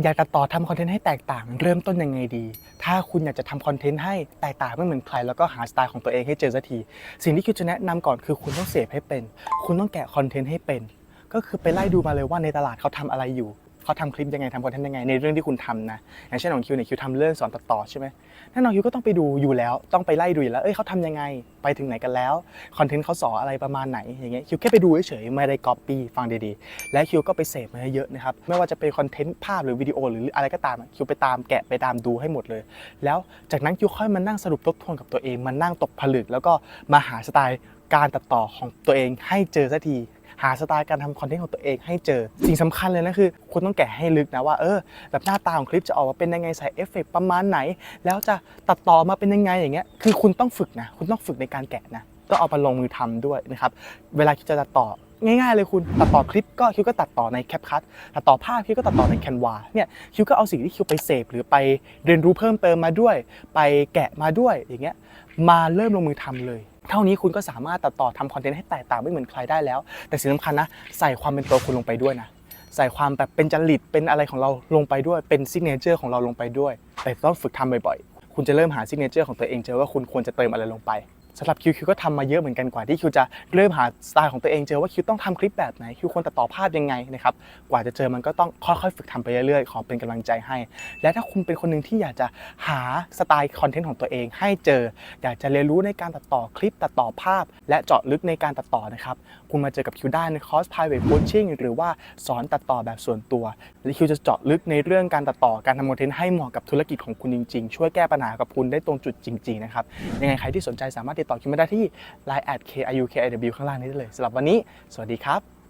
อยากจะต่อทำคอนเทนต์ให้แตกต่างเริ่มต้นยังไงดี ถ้าคุณอยากจะทำคอนเทนต์ให้แตกต่างไม่เหมือนใคร แล้วก็หาสไตล์ของตัวเองให้เจอสักที สิ่งที่คิวจะแนะนำก่อนคือคุณต้องเสพให้เป็น คุณต้องแกะคอนเทนต์ให้เป็น ก็คือไปไล่ดูมาเลยว่าในตลาดเขาทำอะไรอยู่ เขาทำคลิปยังไงทำคอนเทนต์ยังไงในเรื่องที่คุณทำนะอย่างเช่นของคิวเนี่ยคิวทำเรื่องสอนตัดต่อใช่ไหมแน่นอนคิวก็ต้องไปดูอยู่แล้ว ต้องไปไล่ดูอยู่แล้วเอ้ยเขาทำยังไงไปถึงไหนกันแล้วคอนเทนต์เขาสอนอะไรประมาณไหนอย่างเงี้ยคิวแค่ไปดูเฉยๆไม่ได้ก๊อปปี้ฟังดีๆ และคิวก็ไปเสพมาเยอะนะครับไม่ว่าจะเป็นคอนเทนต์ภาพหรือวิดีโอหรืออะไรก็ตามคิวไปตามแกะไปตามดูให้หมดเลย แล้วจากนั้นคิวค่อยมานั่งสรุปทบทวนกับตัวเองมานั่งตกผลึก แล้วก็มาหาสไตล์การตัดต่อของตัวเองให้เจอสักที หาสไตล์การทำคอนเทนต์ของตัวเองให้เจอ สิ่งสำคัญเลยนะคือ คุณต้องแกะให้ลึกนะว่าเออแบบหน้าตาของคลิปจะออกมาเป็นยังไงใส่เอฟเฟกต์ประมาณไหน แล้วจะตัดต่อมาเป็นยังไงอย่างเงี้ยคือคุณต้องฝึกนะคุณต้องฝึกในการแกะนะต้องเอาไปลงมือทำด้วยนะครับเวลาที่จะตัดต่อ ง่ายๆเลยคุณตัดต่อคลิปก็คิวก็ตัดต่อในแคปคัทตัดต่อภาพคิวก็ตัดต่อในแคนวาเนี่ยคิวก็เอาสิ่งที่คิวไปเสพหรือไปเรียนรู้เพิ่มเติมมาด้วย ไปแกะมาด้วยอย่างเงี้ยมาเริ่มลงมือทำเลย เท่านี้คุณก็สามารถตัดต่อทำคอนเทนต์ให้แตกต่างไม่เหมือนใครได้แล้ว แต่สิ่งสำคัญนะใส่ความเป็นตัวคุณลงไปด้วยนะใส่ความแบบเป็นจริตเป็นอะไรของเราลงไปด้วยเป็นซิกเนเจอร์ของเราลงไปด้วย แต่ต้องฝึกทำบ่อยๆ คุณจะเริ่มหาซิกเนเจอร์ของตัวเองเจอว่าคุณควรจะเติมอะไรลงไป สำหรับคิวคิวก็ทำมาเยอะเหมือนกันกว่าที่คิวจะเริ่มหาสไตล์ของตัวเองเจอว่าคิวต้องทำคลิปแบบไหนคิวควรตัดต่อภาพยังไงนะครับกว่าจะเจอมันก็ต้องค่อยๆ ฝึกทำไปเรื่อยๆ ขอเป็นกำลังใจให้ และถ้าคุณเป็นคนหนึ่งที่อยากจะหาสไตล์คอนเทนต์ของตัวเองให้เจอ อยากจะเรียนรู้ในการตัดต่อคลิปตัดต่อภาพ และเจาะลึกในการตัดต่อนะครับคุณมาเจอกับคิวได้ในคอร์ส private coaching หรือว่าสอนตัดต่อแบบส่วนตัวและคิวจะเจาะลึกในเรื่องการตัดต่อการทำคอนเทนต์ให้เหมาะกับธุรกิจของคุณจริง ๆ ช่วยแก้ปัญหากับคุณได้ตรงจุดจริง ๆ นะครับยังไงใครที่สนใจสามารถติดต่อคิวมาได้ที่ line at kiukiw ข้างล่างนี้ได้เลยสำหรับวันนี้ สวัสดีครับ